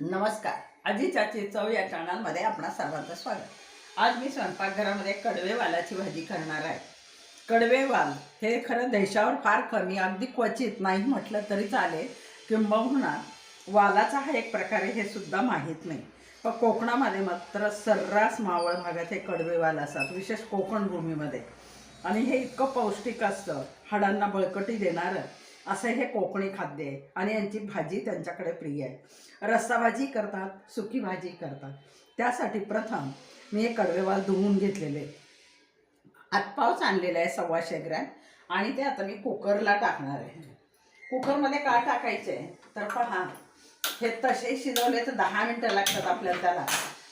नमस्कार. आजी चाची चव या चॅनलमध्ये आपणा सर्वांचं स्वागत. आज मी स्वयंपाकघरामध्ये कडवेवालाची भाजी करणार आहे. कडवेवाल हे खरं देशावर फार कमी अगदी क्वचित नाही म्हटलं तरी चालेल किंबहुना वालाचा हा एक प्रकारे हे सुद्धा माहीत नाही. पण कोकणामध्ये मात्र सर्रास मावळ भागात हे कडवेवाल असतात विशेष कोकण भूमीमध्ये. आणि हे इतकं पौष्टिक असतं हाडांना बळकटी देणारं. असं हे कोकणी खाद्य आहे. आणि यांची भाजी त्यांच्याकडे प्रिय आहे. रस्सा भाजी करतात सुकी भाजी करतात. त्यासाठी प्रथम मी हे कडवेवाल धुवून घेतलेले. हातपावच आणलेला आहे सव्वाशे ग्रॅम. आणि ते आता मी कुकरला टाकणार आहे. कुकरमध्ये का टाकायचे तर पहा हे तसे शिजवले तर दहा मिनटं लागतात आपल्याला त्याला.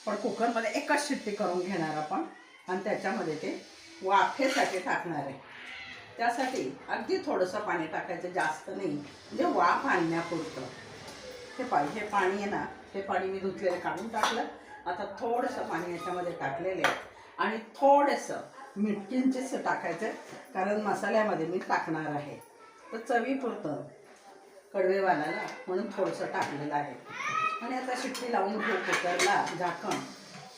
पण कुकरमध्ये एकच शिट्टी करून घेणार आपण. आणि त्याच्यामध्ये ते वाफेसाठी टाकणार आहे. त्यासाठी अगदी थोडंसं पाणी टाकायचं जास्त नाही. म्हणजे वाफ आणण्यापुरतं. हे पाणी हे पाणी आहे ना हे पाणी मी धुतलेलं काढून टाकलं. आता थोडंसं पाणी याच्यामध्ये टाकलेलं आहे. आणि थोडंसं मीठ किंचितसं टाकायचं कारण मसाल्यामध्ये मी टाकणार आहे. तर चवीपुरतं कडवेवालाला म्हणून थोडंसं टाकलेलं आहे. आणि आता शिट्टी लावून घेऊ कुकरला झाकण.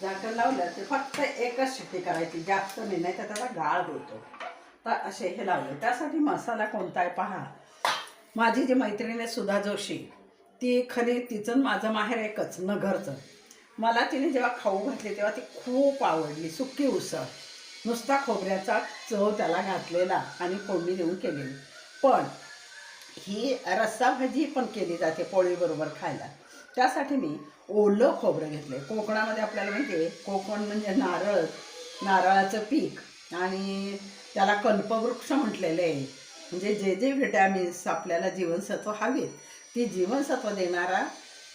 झाकण लावलं तर फक्त एकच शिट्टी करायची जास्त नाही नाही तर त्याचा गाळ होतो. असे हे लावले. त्यासाठी मसाला कोणता आहे पहा. माझी जी मैत्रीण आहे सुधा जोशी ती खरी तिचं माझं माहेर एकच नगरचं. मला तिने जेव्हा खाऊ घातली तेव्हा ती खूप आवडली. सुकी उसळ. नुसता खोबऱ्याचा चव त्याला घातलेला आणि फोडणी देऊन केलेली. पण ही रस्सा भाजी पण केली जाते पोळीबरोबर खायला. त्यासाठी मी ओलं खोबरं घेतले कोकणामध्ये आपल्याला माहिती आहे कोकण म्हणजे नारळ नारळाचं पीक आणि त्याला कल्पवृक्ष म्हटलेलं आहे. म्हणजे जे जे व्हिटॅमिन्स आपल्याला जीवनसत्व हवीत ती जीवनसत्व देणारा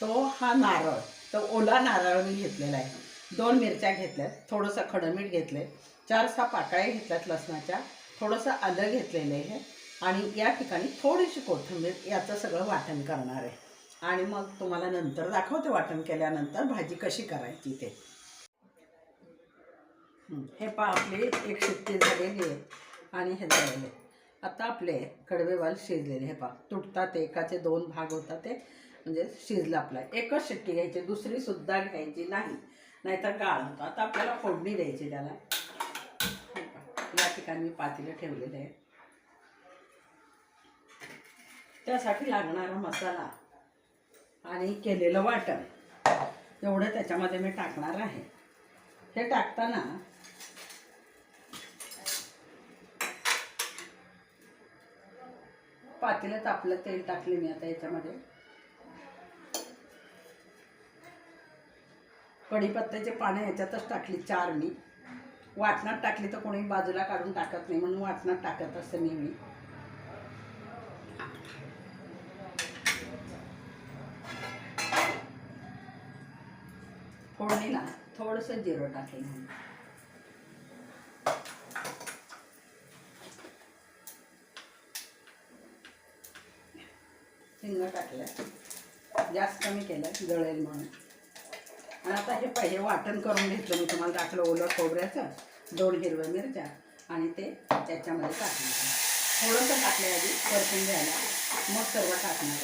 तो हा नारळ तर ओला नारळ मी घेतलेला आहे. दोन मिरच्या घेतल्यात थोडंसं खडमीठ घेतलं आहे चार सहा पाकळ्या घेतल्यात लसणाच्या थोडंसं आलं घेतलेलं आहे. आणि या ठिकाणी थोडीशी कोथिंबीर याचं सगळं वाटण करणार आहे. आणि मग तुम्हाला नंतर दाखवते वाटण केल्यानंतर भाजी कशी करायची ते. हे पा आपली एक शिट्टी झालेली आहे आणि हे झालेले आता आपले कडवेवाल शिजलेले हे पा तुटतात एकाचे दोन भाग होतात ते म्हणजे शिजलं आपला. एकच शिट्टी घ्यायची दुसरी सुद्धा घ्यायची नाही नाहीतर गाळ होतो. आता आपल्याला फोडणी द्यायची त्याला. या ठिकाणी मी पातेलं ठेवलेलं आहे त्यासाठी लागणारा मसाला आणि केलेलं वाटण एवढं त्याच्यामध्ये मी टाकणार आहे. हे टाकताना पातेल्यात आपलं तेल टाकले मी आता याच्यामध्ये. कढीपत्त्याचे पानं याच्यातच टाकली चार मी. वाटणात टाकली तर कोणी बाजूला काढून टाकत नाही म्हणून वाटणात टाकत असते नेहमी फोडणीला थोडंसं जिरं टाकेल हिंग टाकलं जास्त कमी केलं जळेल म्हणून. आणि आता हे पाहिजे वाटण करून घेतलं मी तुम्हाला टाकलं ओलं खोबऱ्याचं दोन हिरव्या मिरच्या आणि ते त्याच्यामध्ये टाकणार थोडंसं टाकलं आधी परतून घ्यायला. मग सर्व टाकणार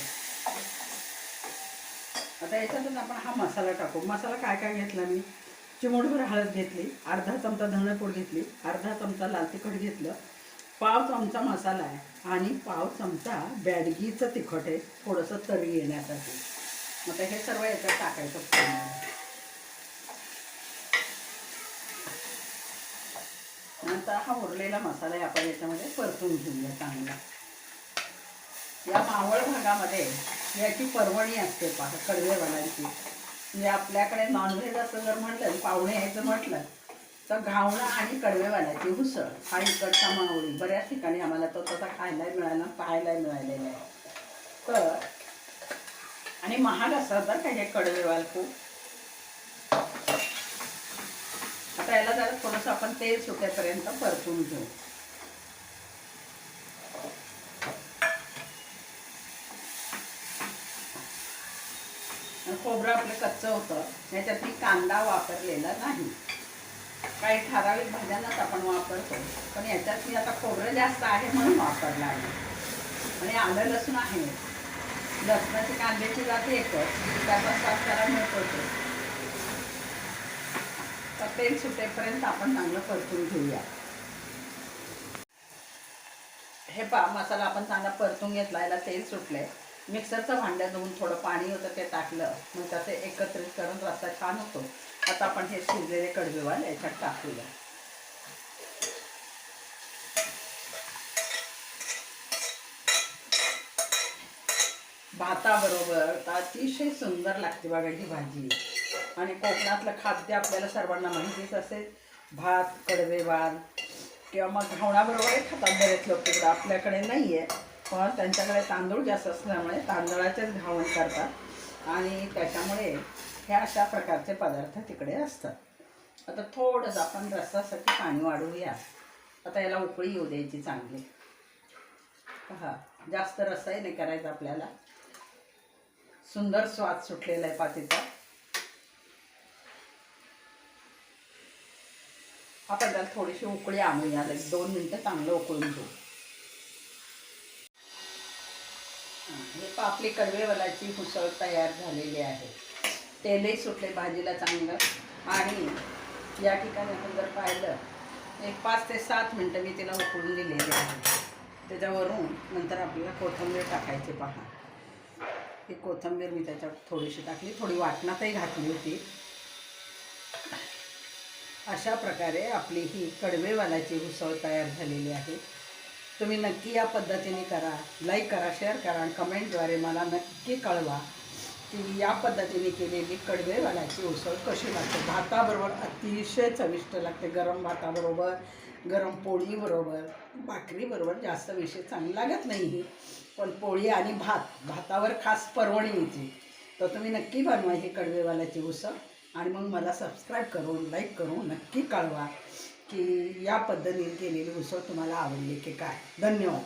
आता याच्यातून आपण हा मसाला टाकू. मसाला काय काय घेतला मी? चिमूटभर हळद घेतली अर्धा चमचा धणेपूड घेतली अर्धा चमचा लाल तिखट घेतलं पाव चमचा मसाला आहे आणि पाव चमचा बॅडगीचं तिखट आहे थोडंसं तरी येण्यासाठी. मग हे सर्व याच्यात टाकायचं नंतर हा उरलेला मसाला आहे आपण याच्यामध्ये परतून घेऊया चांगला. या मावळ भागामध्ये याची पर्वणी असते पहा कडवेवाल्यांची म्हणजे आपल्याकडे नॉनव्हेज असं जर म्हटलं पाहुणे यायचं म्हटलं तर घावणं आणि कडवेवाल्याची उसळ हा इकडचा मावळी बऱ्याच ठिकाणी आम्हाला तो तसा खायला मिळाला पाहायला मिळालेला आहे. तर आणि महाग असतात बरं का हे कडवेवाल खूप. आता याला जरा थोडंसं आपण तेल सुट्यापर्यंत परतून घेऊ. खोबरं आपलं कच्चं होतं. याच्यात मी कांदा वापरलेला नाही. काही ठराविक भाज्यांनाच आपण वापरतो. पण याच्यात मी आता खोबरं जास्त आहे म्हणून वापरलं आहे. आणि आलं लसूण आहे. लसणाची कांद्याची जाते एकच. त्याचा साफ त्याला मिळतो तर तेल सुटेपर्यंत आपण चांगलं परतून घेऊया. हे पा मसाला आपण चांगला परतून घेतला याला तेल सुटले मिक्सरचं भांड्या धुवून थोडं पाणी होतं ते टाकलं. मग त्याचे एकत्रित करून रस्ता छान होतो. आता आपण हे शिजलेले कडवेवाल याच्यात टाकूया. भाताबरोबर तर अतिशय सुंदर लागते बघा ही भाजी. आणि कोकणातलं खाद्य आपल्याला सर्वांना माहितीच असेल भात कडवे भात किंवा मग घावणाबरोबरही खातात बरेच लोक तिकडं आपल्याकडे नाही आहे पण त्यांच्याकडे तांदूळ जास्त असल्यामुळे तांदळाचेच घावण करतात. आणि त्याच्यामुळे ह्या अशा प्रकारचे पदार्थ तिकडे असतात. आता थोडंसं आपण रसासाठी पाणी वाढवूया. आता याला उकळी येऊ द्यायची चांगली. हा जास्त रसाही नाही करायचा आपल्याला. सुंदर स्वाद सुटलेला आहे पातीचा आपण त्याला थोडीशी उकळी आणूया. एक दोन मिनटं चांगलं उकळून घेऊ. हे आपली कडवेवलाची उसळ तयार झालेली आहे. तेलही सुटले भाजीला चांगलं. आणि या ठिकाणी आपण जर पाहिलं एक पाच ते सात मिनटं मी तिला उकळून दिलेली आहे. त्याच्यावरून नंतर आपल्याला कोथिंबीर टाकायची पहा. ही कोथिंबीर मी त्याच्यात थोडीशी टाकली. थोडी वाटणातही घातली होती. अशा प्रकारे आपली ही कडवेवालाची उसळ तयार झालेली आहे. तुम्ही नक्की या पद्धतीने करा. लाईक करा शेअर करा आणि कमेंटद्वारे मला नक्की कळवा. की या पद्धतीने केलेली कडवेवाल्याची उसळ कशी लागते? भाताबरोबर अतिशय चविष्ट लागते. गरम भाताबरोबर गरम पोळीबरोबर भाकरीबरोबर जास्त विषय चांगली लागत नाही ही. पण पोळी आणि भात भातावर खास परवणी येते तर तुम्ही नक्की बनवा ही कडवेवाल्याची उसळ. आणि मग मला सबस्क्राईब करून लाईक करून नक्की कळवा की या पद्धतीने केलेली उसळ तुम्हाला आवडली की काय. धन्यवाद.